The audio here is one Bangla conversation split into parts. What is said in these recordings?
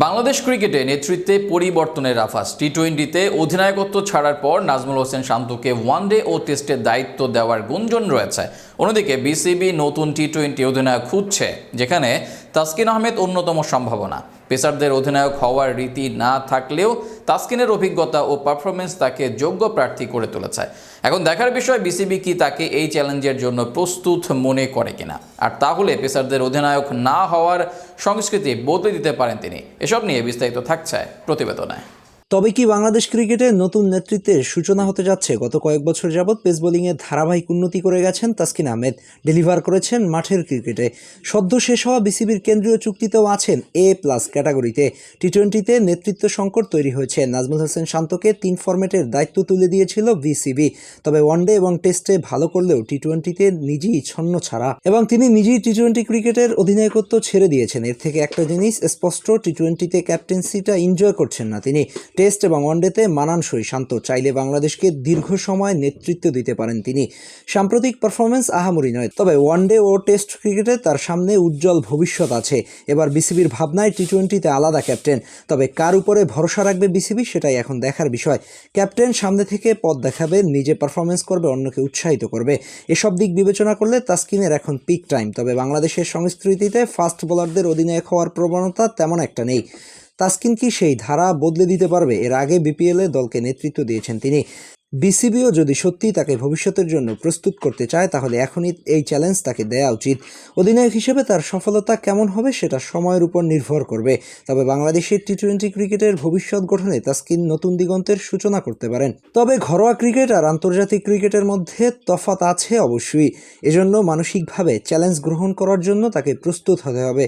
বাংলাদেশ ক্রিকেটে নেতৃত্বে পরিবর্তনের আফাস টি টোয়েন্টিতে অধিনায়কত্ব ছাড়ার পর নাজমুল হোসেন শান্তকে ওয়ানডে ও টেস্টের দায়িত্ব দেওয়ার গুঞ্জন রয়েছে। অন্যদিকে বিসিবি নতুন টি টোয়েন্টি অধিনায়ক খুঁজছে, যেখানে তাসকিন আহমেদ অন্যতম সম্ভাবনা। পেসারদের অধিনায়ক হওয়ার রীতি না থাকলেও তাসকিনের অভিজ্ঞতা ও পারফরমেন্স তাকে যোগ্য প্রার্থী করে তুলেছে। এখন দেখার বিষয়, বিসিবি কি তাকে এই চ্যালেঞ্জের জন্য প্রস্তুত মনে করে কিনা? আর তাহলে পেসারদের অধিনায়ক না হওয়ার সংস্কৃতি বদলে দিতে পারেন তিনি। এসব নিয়ে বিস্তারিত থাকছে প্রতিবেদনে। তবে কি বাংলাদেশ ক্রিকেটে নতুন নেতৃত্বের সূচনা হতে যাচ্ছে? গত কয়েক বছর যাবৎ পেস বোলিংয়ে ধারাবাহিক উন্নতি করে গেছেন তাসকিন আহমেদ। ডেলিভার করেছেন মাঠের ক্রিকেটে। সদ্য শেষ হওয়া বিসিবির কেন্দ্রীয় চুক্তিতেও আছেন এ প্লাস ক্যাটাগরিতে। টি টোয়েন্টিতে নেতৃত্ব সংকট তৈরি হয়েছে। নাজমুল হোসেন শান্তকে তিন ফরম্যাটের দায়িত্ব তুলে দিয়েছিল বিসিবি। তবে ওয়ানডে এবং টেস্টে ভালো করলেও টি টোয়েন্টিতে নিজেই ছন্ন ছাড়া। এবং তিনি নিজেই টি টোয়েন্টি ক্রিকেটের অধিনায়কত্ব ছেড়ে দিয়েছেন। এর থেকে একটা জিনিস, স্পষ্ট টি টোয়েন্টিতে ক্যাপ্টেন্সিটা এনজয় করছেন না তিনি। টেস্ট এবং ওয়ানডেতে মানানসই শান্ত। চাইলে বাংলাদেশকে দীর্ঘ সময় নেতৃত্ব দিতে পারেন তিনি। সাম্প্রতিক পারফরমেন্স আহামরি নয়, তবে ওয়ানডে ও টেস্ট ক্রিকেটে তার সামনে উজ্জ্বল ভবিষ্যৎ আছে। এবার বিসিবির ভাবনায় টি টোয়েন্টিতে আলাদা ক্যাপ্টেন। তবে কার উপরে ভরসা রাখবে বিসিবি সেটাই এখন দেখার বিষয়। ক্যাপ্টেন সামনে থেকে পথ দেখাবে, নিজে পারফরমেন্স করবে, অন্যকে উৎসাহিত করবে। এসব দিক বিবেচনা করলে তাসকিনের এখন পিক টাইম। তবে বাংলাদেশের সংস্কৃতিতে ফাস্ট বোলারদের অধিনায়ক হওয়ার প্রবণতা তেমন একটা নেই। তাসকিন কি সেই ধারা বদলে দিতে পারবে? এর আগে বিপিএলে দলকে নেতৃত্ব দিয়েছেন তিনি। বিসিবিও যদি সত্যি তাকে ভবিষ্যতের জন্য প্রস্তুত করতে চায়, তাহলে এখনই এই চ্যালেঞ্জ তাকে দেওয়া উচিত। অধিনায়ক হিসেবে তার সফলতা কেমন হবে সেটা সময়ের উপর নির্ভর করবে। তবে বাংলাদেশের টি টোয়েন্টি ক্রিকেটের ভবিষ্যৎ গঠনে তাস্কিন নতুন দিগন্তের সূচনা করতে পারেন। তবে ঘরোয়া ক্রিকেট আর আন্তর্জাতিক ক্রিকেটের মধ্যে তফাত আছে অবশ্যই। এজন্য মানসিকভাবে চ্যালেঞ্জ গ্রহণ করার জন্য তাকে প্রস্তুত হতে হবে।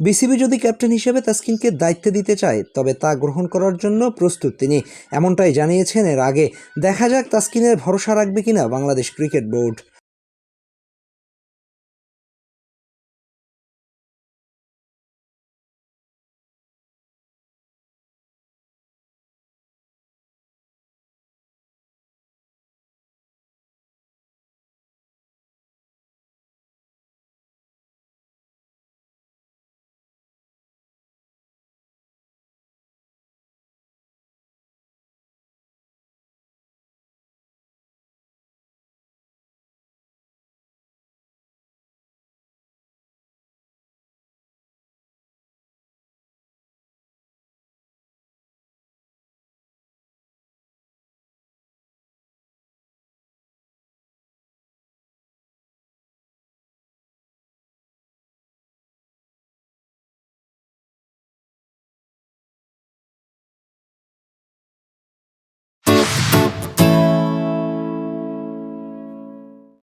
বিসিবি যদি ক্যাপ্টেন হিসেবে তাসকিনকে দায়িত্ব দিতে চায়, তবে তা গ্রহণ করার জন্য প্রস্তুত তিনি। এমনটাই জানিয়েছেন এর আগে। দেখা যাক তাসকিনের ভরসা রাখবে কিনা বাংলাদেশ ক্রিকেট বোর্ড।